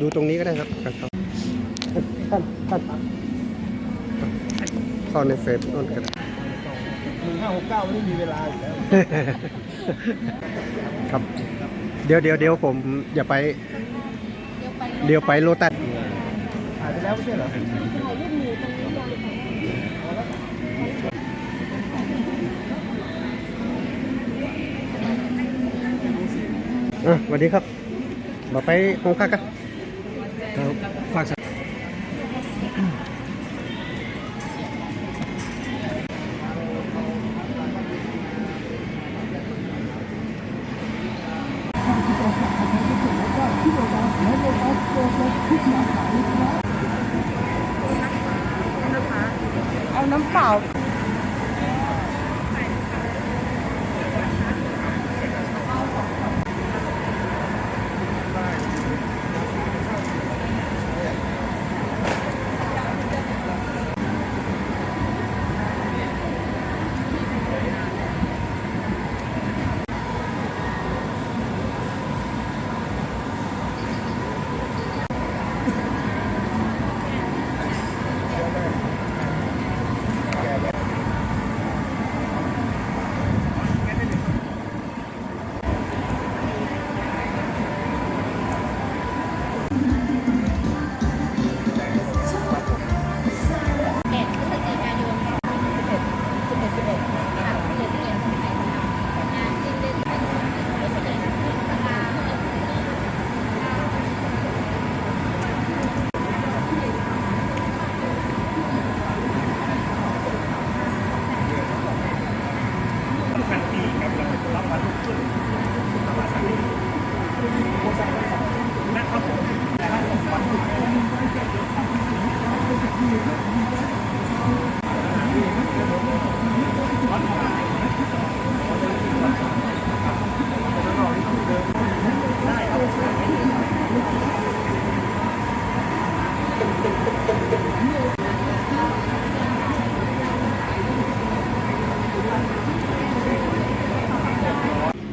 ดูตรงนี้ก็ได้ครับครับท่านท่านเข้าในเฟซโน่นก็ได้หนึ่งห้าหกเก้าไม่มีเวลาอยู่แล้ว ครับ เดี๋ยวเดี๋ยวเดี๋ยวผมอย่าไป เดี๋ยวไปโลตัสถ่ายไปแล้วไม่ใช่เหรออะสวัสดีครับ มาไปโรงพักกัน ฝากสักเอาน้ำเปล่า เอ็ดพฤศจิกายน11 11 11ค่ะ11 11ของไทยค่ะงานจริงเดือนเป็นพฤศจิกายนพฤษภาคม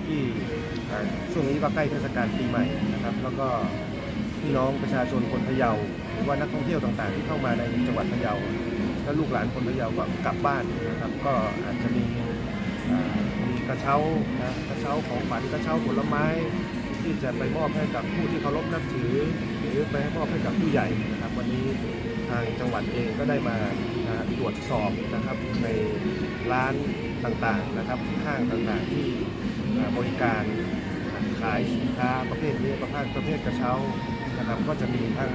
ที่อ่าช่วง นี้ก็ใกล้เทศกาลปีใหม่นะครับ แล้วก็พี่น้องประชาชนคนพะเยาหรือว่านักท่องเที่ยวต่างๆ ที่เข้ามาในจังหวัดพะเยาและลูกหลานคนพะเยาก็กลับบ้านนะครับ ก็อาจจะมีมีกระเช้านะกระเช้าของฝันกระเช้าผลไม้ที่จะไปมอบให้กับผู้ที่เคารพนับถือ หรือไปมอบให้กับผู้ใหญ่นะครับ วันนี้ทางจังหวัดเองก็ได้มาตรวจสอบนะครับในร้านต่างๆนะครับห้างต่างๆที่บริการายสินค้าประเภทนี้ประเภทประเภทกระเช้านะครับก็จะมีทั้ง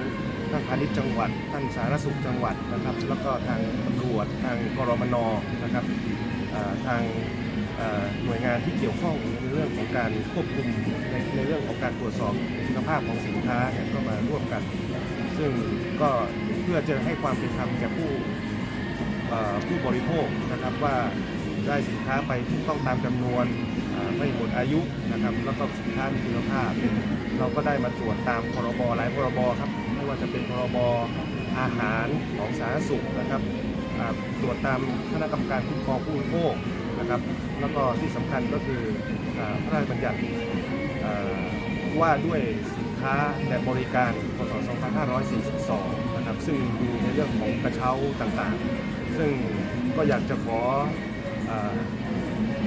ท่านพาณิชย์จังหวัดท่านสาธารณสุขจังหวัดนะครับ แล้วก็ทางตำรวจทางกรมนนะครับทางหน่วยงานที่เกี่ยวข้องในเรื่องของการควบคุมในในเรื่องของการตรวจสอบคุณภาพของสินค้าเนี่ยก็มาร่วมกัน ซึ่งก็เพื่อจะให้ความเป็นธรรมแก่ผู้ผู้บริโภคนะครับว่า ได้สินค้าไปถูกต้องตามจำนวนไม่หมดอายุนะครับ แล้วก็สินค้ามีคุณภาพ เราก็ได้มาตรวจตามพรบหลายพรบครับไม่ว่าจะเป็นพรบอาหารของสาธารณสุขนะครับตรวจตามคณะกรรมการคุ้มครองผู้บริโภคนะครับ แล้วก็ที่สำคัญก็คือพระราชบัญญัติว่าด้วยสินค้าและบริการพศ2542 นะครับ ซึ่งดูในเรื่องของกระเช้าต่างๆ ซึ่งก็อยากจะขอ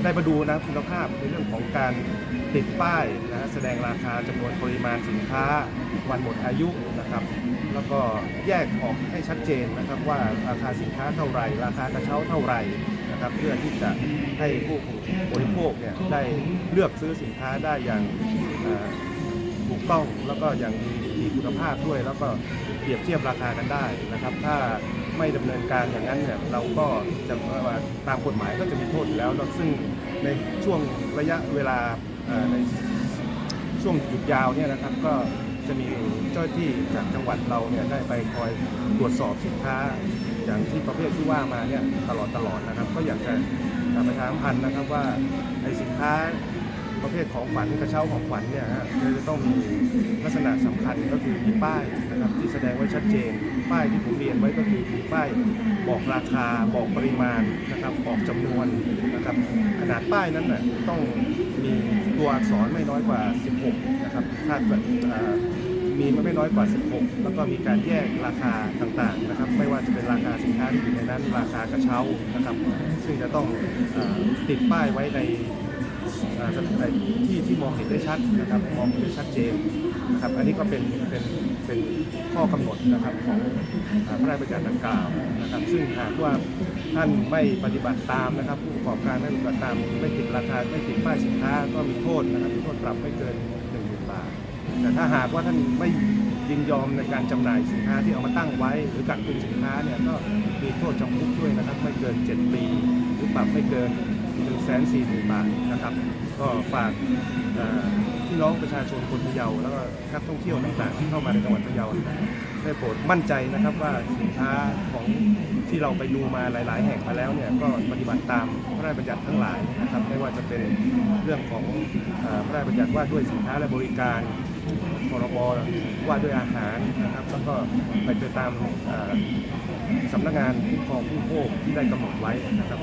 ได้มาดูนะคุณภาพในเรื่องของการติดป้ายนะแสดงราคาจำนวนปริมาณสินค้า วันหมดอายุนะครับ แล้วก็แยกออกให้ชัดเจนนะครับว่าราคาสินค้าเท่าไหร่ ราคากระเช้าเท่าไหร่นะครับ เพื่อที่จะให้ผู้บริโภคเนี่ยได้เลือกซื้อสินค้าได้อย่างถูกต้องแล้วก็อย่างมีมีคุณภาพด้วย แล้วก็เปรียบเทียบราคากันได้นะครับ ถ้า ไม่ดำเนินการอย่างนั้นเนี่ยเราก็จะว่าตามกฎหมายก็จะมีโทษอยู่แล้ว ซึ่งในช่วงระยะเวลาในช่วงหยุดยาวเนี่ยนะครับก็จะมีเจ้าหน้าที่จากจังหวัดเราเนี่ยได้ไปคอยตรวจสอบสินค้า อย่างที่ประเภทที่ว่ามาเนี่ยตลอดตลอดนะครับ ก็อยากจะประชาสัมพันธ์นะครับว่าไอสินค้า ประเภทของขวัญกระเช้าของขวัญเนี่ยฮะจะต้องมีลักษณะสำคัญก็คือมีป้ายนะครับที่แสดงไว้ชัดเจน ป้ายที่ผมเรียนไว้ก็คือมีป้ายบอกราคาบอกปริมาณนะครับบอกจำนวนนะครับขนาดป้ายนั้นน่ะต้องมีตัวอักษรไม่น้อยกว่า 16 นะครับถ้าเกิดอ่ามีไม่น้อยกว่า 16 แล้วก็มีการแยกราคาต่างๆนะครับ ไม่ว่าจะเป็นราคาสินค้าที่อยู่ในนั้น ราคา กระเช้านะครับ ซึ่งจะต้องอติดป้ายไว้ใน ที่ที่มองเห็นได้ชัดนะครับมองเห็นได้ชัดเจนนะครับอันนี้ก็เป็นเป็นเป็นข้อกำหนดนะครับของพระราชบัญญัติดังกล่าวนะครับ ซึ่งหากว่าท่านไม่ปฏิบัติตามนะครับ ผู้ประกอบการไม่ปฏิบัติตามไม่ติดราคาไม่ติดป้ายสินค้าก็มีโทษนะครับมีโทษปรับไม่เกิน1 0,000บาทแต่ถ้าหากว่าท่านไม่ยินยอมในการจำหน่ายสินค้าที่เอามาตั้งไว้ หรือกักตุนสินค้าเนี่ยก็มีโทษจำคุกด้วยนะครับ ไม่เกิน 7 ปี หรือปรับไม่เกิน 1นึ่งแสนสี่หมื่นบาทนะครับ ก็ฝากพี่น้องประชาชนคนพะเยาแล้วก็นักท่องเที่ยวต่างๆที่เข้ามาในจังหวัดพะเยาได้โปรดมั่นใจนะครับว่าสินค้าของที่เราไปดูมาหลาย ๆ แห่งมาแล้วเนี่ยก็ปฏิบัติตามพระราชบัญญัติทั้งหลายนะครับไม่ว่าจะเป็นเรื่องของอพระราชบัญญัติว่าด้วยสินค้าและบริการพรบว่าด้วยอาหารนะครับแล้วก็ไปไปตามสำนักงานคุ้มครองผู้โภคที่ได้กำหนดไว้นะครับ